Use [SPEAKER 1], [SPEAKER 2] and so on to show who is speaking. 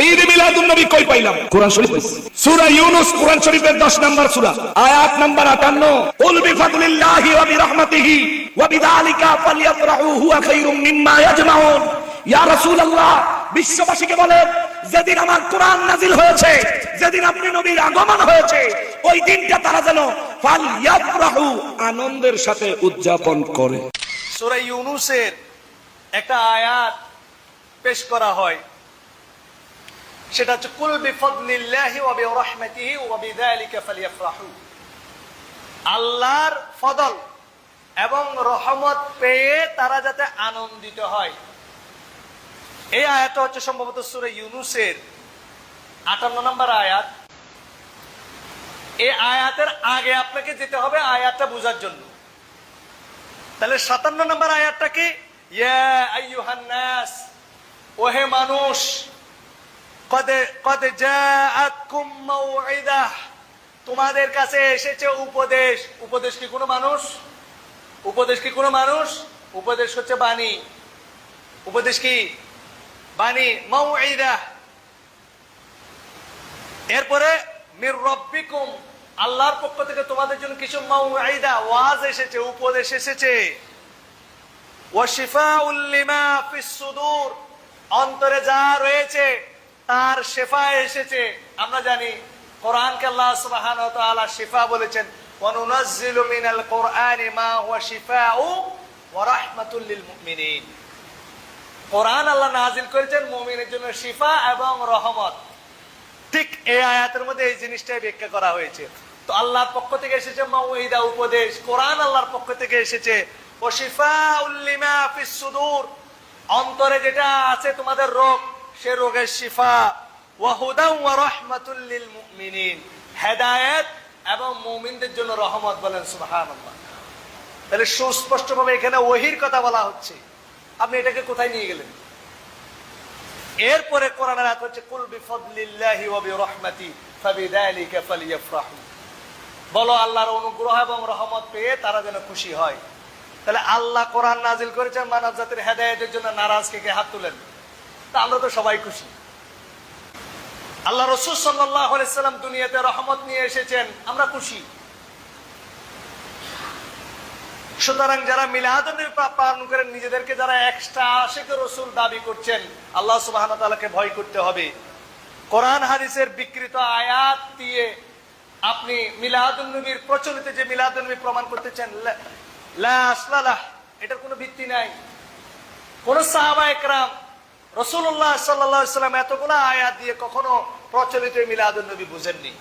[SPEAKER 1] ঈদ মিলাদুন নবী কই পাইলাম? কোরআন শরীফ সূরা ইউনূস, কোরআন শরীফের 10 নাম্বার সূরা। আয়াত নাম্বার 58 কুল বিফাদলিল্লাহি ওয়া বিরহমাতিহি ওয়া বিযালিকা ফালইফরাহু খায়রুম মিম্মা ইয়াজমাউন। রাসূলুল্লাহ, বিশ্ববাসীকে বলেন যেদিন আমার কোরআন নাজিল হয়েছে, যেদিন আপনি নবীর আগমন হয়েছে, ওই দিনটা তারা যেন আনন্দের সাথে উদযাপন করে।
[SPEAKER 2] সূরা ইউনুসের একটা আয়াত পেশ করা হয়। সেটা হচ্ছে, কুল বিফদলিল্লাহি ওয়া বিরহমাতিহি ওয়া বিযালিকা ফালইফরাহু আল্লাহর ফদল এবং রহমত পেয়ে তারা যাতে আনন্দিত হয়। এই আয়াতটা হচ্ছে সম্ভবত সুরে ইউনুসের আটান্ন নম্বর আয়াত। এই আয়াতের আগে আপনাকে যেতে হবে আয়াতটা বোঝার জন্য। তাহলে সাতান্ন নম্বর আয়াতটা কি? ইয়া আইয়ুহান নাস, ওহে মানুষ তোমাদের কাছে এসেছে উপদেশ। উপদেশ কি কোনো মানুষ? উপদেশ কি কোনো মানুষ? উপদেশ হচ্ছে বাণী। উপদেশ কি? বাণী মাউইদা এরপরে, মির রব্বিকুম, আল্লাহর পক্ষ থেকে তোমাদের জন্য কিছু মাউইদা ওয়াজ এসেছে, উপদেশ এসেছে। ওয়াশিফাউল লিমা ফিস সুদূর। অন্তরে যা রয়েছে তার শেফা এসেছে। আমরা জানি কোরআনকে আল্লাহ তাআলা শিফা বলেছেন। মিনাল কোরআনি মা হুয়া শিফাউ ওয়া রাহমাতুল লিল মুমিনিন। কোরআন আল্লাহ করেছেন মুমিনের জন্য শিফা এবং রহমত। ঠিক এই আয়াতের মধ্যে এই জিনিসটাই ব্যাখ্যা করা হয়েছে। তো আল্লাহর পক্ষ থেকে এসেছে মাউইদা উপদেশ। কোরআন আল্লাহর পক্ষ থেকে এসেছে। ও শিফা উল্লিমা ফিস সুদূর। অন্তরে যেটা আছে তোমাদের রোগ সে রোগের শিফা। হেদায়েত এবং মুমিনদের জন্য রহমত বলেন, সুবহানাল্লাহ। তাহলে সুস্পষ্টভাবে এখানে ওহির কথা বলা হচ্ছে। আপনি এটাকে কোথায় নিয়ে গেলেন? এরপরে কোরআনের আয়াত হচ্ছে, কুল বিফদলিল্লাহি ওয়া বিরহমাতি ফাবিযালিকা ফালিয়াফরাহু। বলো, আল্লাহর অনুগ্রহ এবং রহমত পেয়ে তারা যেন খুশি হয়। তাহলে আল্লাহ কোরআন নাজিল করেছেন মানব জাতির হেদায়েতের জন্য। নারাজ কে কে হাত তুলেন? তা আমরা তো সবাই খুশি। আল্লাহ রসুল সাল্লাম দুনিয়াতে রহমত নিয়ে এসেছেন, আমরা খুশি। সুতরাং যারা মিলাদুন্নবী পালন করেন, নিজেদেরকে যারা এক্সট্রা আশেক রসুল দাবি করছেন, আল্লাহ সুবাহ তাআলাকে ভয় করতে হবে। কোরআন, হাদিসের বিকৃত আয়াত দিয়ে আপনি মিলাদুন্নবীর প্রচলিত যে মিলাদুন্নবী প্রমাণ করতেছেন, লা আসলালাহ, এটার কোনো ভিত্তি নাই। কোন সাহাবা একরাম রসুল্লাহ সাল্লাহ সাল্লাম এতগুলো আয়াত দিয়ে কখনো প্রচলিত মিলাদুল নবী বুঝেননি।